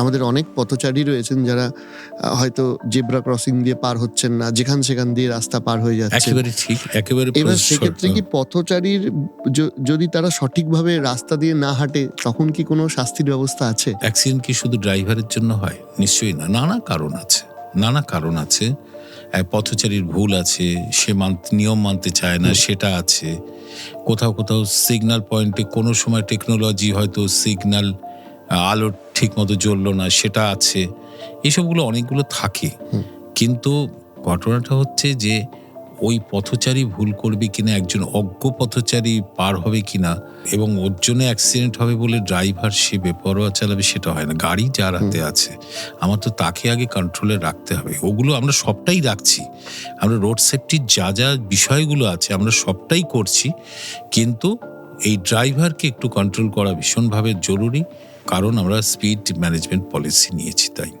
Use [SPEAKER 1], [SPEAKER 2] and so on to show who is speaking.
[SPEAKER 1] আমাদের অনেক পথচারী রয়েছেন যারা হয়তো জেব্রা ক্রসিং দিয়ে পার হচ্ছেন না যেখান সেখান দিয়ে রাস্তা পার হয়ে যাচ্ছে
[SPEAKER 2] একেবারে ঠিক একেবারে
[SPEAKER 1] এবার সেক্ষেত্রে কি পথচারীর যদি তারা সঠিকভাবে রাস্তা দিয়ে না হাঁটে তখন কি কোনো শাস্তির ব্যবস্থা আছে?
[SPEAKER 2] অ্যাক্সিডেন্ট কি শুধু ড্রাইভারের জন্য হয়? নিশ্চয়ই না নানা কারণ আছে নানা কারণ আছে। পথচারীর ভুল আছে সে মানতে নিয়ম মানতে চায় না সেটা আছে। কোথাও কোথাও সিগনাল পয়েন্টে কোনো সময় টেকনোলজি হয়তো সিগনাল আলো ঠিক মতো জ্বললো না সেটা আছে। এসবগুলো অনেকগুলো থাকে। কিন্তু ঘটনাটা হচ্ছে যে ওই পথচারী ভুল করবে কিনা একজন অজ্ঞ পথচারী পার হবে কিনা এবং ওর জন্য অ্যাক্সিডেন্ট হবে বলে ড্রাইভার সে বেপরোয়া চালাবে সেটা হয় না। গাড়ি যার হাতে আছে আমার তো তাকে আগে কন্ট্রোলে রাখতে হবে। ওগুলো আমরা সবটাই রাখছি। আমরা রোড সেফটির যা যা বিষয়গুলো আছে আমরা সবটাই করছি। কিন্তু এই ড্রাইভারকে একটু কন্ট্রোল করা ভীষণভাবে জরুরি কারণ আমরা স্পিড ম্যানেজমেন্ট পলিসি নিয়েছি তাই।